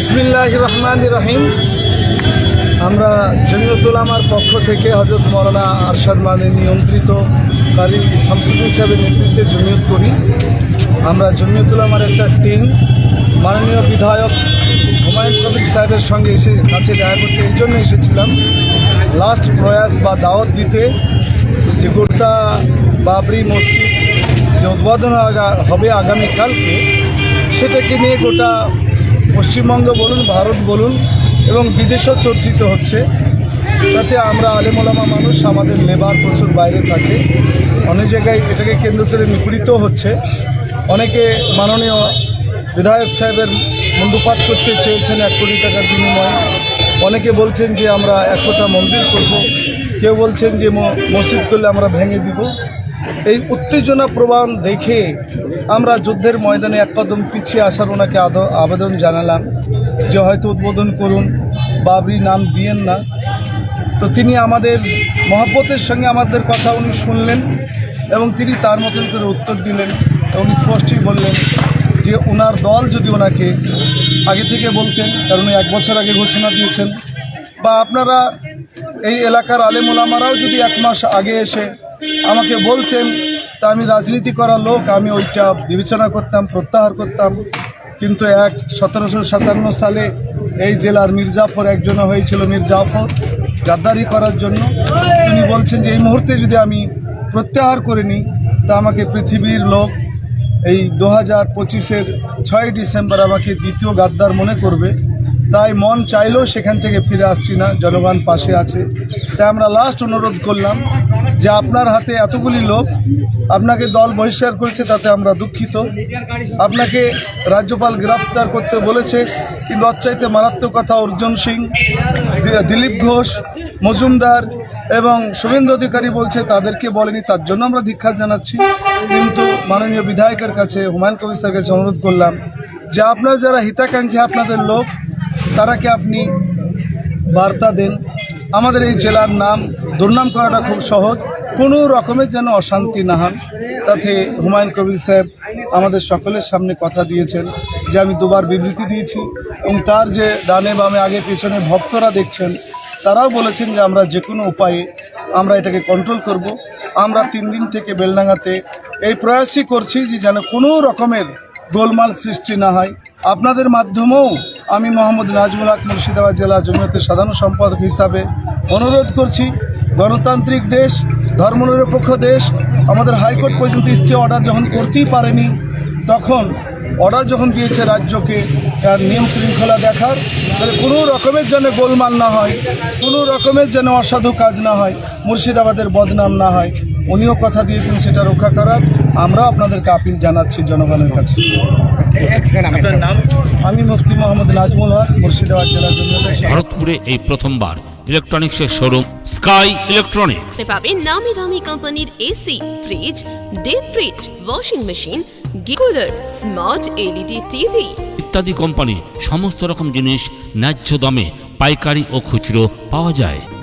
বিসমিল্লাহ রহমান রহিম। আমরা জমিয়তুল আমার পক্ষ থেকে হজরত মৌলানা আরশাদ মানে নিয়ন্ত্রিত কারি শামসুদ্দিন সাহেবের নেতৃত্বে জমিয়ত করি। আমরা জমিয়তুল আমার একটা টিম, মাননীয় বিধায়ক হুমায়ুন কবির সাহেবের সঙ্গে এসে কাছে দেখা করতে এই জন্য এসেছিলাম। লাস্ট প্রয়াস বা দাওয়াত দিতে যে গোটা বাবরি মসজিদ যে উদ্বোধন হবে আগামীকালকে, সেটাকে নিয়ে গোটা পশ্চিমবঙ্গ বলুন, ভারত বলুন এবং বিদেশেও চর্চিত হচ্ছে। তাতে আমরা আলেমোলামা মানুষ, আমাদের লেবার প্রচুর বাইরে থাকে। অনেক জায়গায় এটাকে কেন্দ্র করে নিপীড়িত হচ্ছে। অনেকে মাননীয় বিধায়ক সাহেবের মন্দুপাত করতে চেয়েছেন এক কোটি টাকার বিনিময়ে। অনেকে বলছেন যে আমরা একশোটা মন্দির করব। কেউ বলছেন যে মসজিদ করলে আমরা ভেঙে দিব। এই উত্তেজনা প্রবাহ দেখে আমরা যুদ্ধের ময়দানে এক কদম পিছিয়ে আসার ওনাকে আবেদন জানালাম যে হয়তো উদ্বোধন করুন, বাবরি নাম দিয়েন না। তো তিনি আমাদের মহব্বতের সঙ্গে আমাদের কথা উনি শুনলেন এবং তিনি তার মতন করে উত্তর দিলেন এবং স্পষ্টই বললেন যে ওনার দল যদি ওনাকে আগে থেকে বলতেন, কারণ এক বছর আগে ঘোষণা দিয়েছেন। বা আপনারা এই এলাকার আলেমুলামারাও যদি এক মাস আগে এসে আমাকে বলতেন, তা আমি রাজনীতি করা লোক, আমি ওইটা বিবেচনা করতাম, প্রত্যাহার করতাম। কিন্তু এক সতেরোশো সাতান্ন সালে এই জেলার মির্জাফর একজনও হয়েছিল মির্জাফর গাদ্দারি করার জন্য। তিনি বলছেন যে, এই মুহূর্তে যদি আমি প্রত্যাহার করে নিই, তা আমাকে পৃথিবীর লোক এই দু হাজার পঁচিশের ছয় ডিসেম্বর আমাকে দ্বিতীয় গাদ্দার মনে করবে। তাই মন চাইলেও সেখান থেকে ফিরে আসছি না, জনগণ পাশে আছে। তাই আমরা লাস্ট অনুরোধ করলাম যে আপনার হাতে এতগুলি লোক আপনাকে দল বহিষ্কার করেছে তাতে আমরা দুঃখিত। আপনাকে রাজ্যপাল গ্রেফতার করতে বলেছে, কিন্তু অচ্চাইতে মারাত্মক কথা অর্জুন সিং দিলীপ ঘোষ, মজুমদার এবং শুভেন্দু অধিকারী বলছে তাদেরকে বলেনি, তার জন্য আমরা ধিক্ষার জানাচ্ছি। কিন্তু মাননীয় বিধায়কের কাছে, হুমায়ুন কবির স্যারের কাছে অনুরোধ করলাম যে আপনার যারা হিতাকাঙ্ক্ষী আপনাদের লোক তারাকে আপনি বার্তা দেন? আমাদের এই জেলার নাম দুর্নাম করাটা খুব সহজ। কোনো রকমের যেন অশান্তি না হন তাতে হুমায়ুন কবির সাহেব আমাদের সকলের সামনে কথা দিয়েছেন যে আমি দুবার বিবৃতি দিয়েছি এবং তার যে ডানে বামে আগে পিছনে ভক্তরা দেখছেন, তারাও বলেছেন যে আমরা যে কোনো উপায়ে আমরা এটাকে কন্ট্রোল করব। আমরা তিন দিন থেকে বেলডাঙ্গাতে এই প্রয়াসই করছি যে যেন কোনো রকমের গোলমাল সৃষ্টি না হয়। আপনাদের মাধ্যমেও আমি মোহাম্মদ নাজমুল হক, মুর্শিদাবাদ জেলা জমিয়তের সাধারণ সম্পাদক হিসাবে অনুরোধ করছি, গণতান্ত্রিক দেশ, ধর্মনিরপেক্ষ দেশ, আমাদের হাইকোর্ট পর্যন্ত স্টে অর্ডার যখন করতেই পারেনি, তখন অর্ডার যখন দিয়েছে রাজ্যকে, তার নিয়ম শৃঙ্খলা দেখার, তাহলে কোনো রকমের যেন গোলমাল না হয়, কোনো রকমের যেন অসাধু কাজ না হয়, মুর্শিদাবাদের বদনাম না হয়। উনিও কথা দিয়েছেন সেটা রক্ষা করার। আমরাও আপনাদেরকে আপিল জানাচ্ছি জনগণের কাছে। আমি মুফতি মোহাম্মদ নাজমুল হক মুর্শিদাবাদ জেলার জন্য ভারতপুরে এই প্রথমবার ইলেকট্রনিক্সের শোরুম স্কাই ইলেকট্রনিক্স। পাবেন নামি দামি কোম্পানির AC fridge deep fridge washing machine গিকুলার smart LED TV ইত্যাদি কোম্পানি সমস্ত রকম জিনিস ন্যায্য দামে পাইকারি ও খুচরো পাওয়া যায়।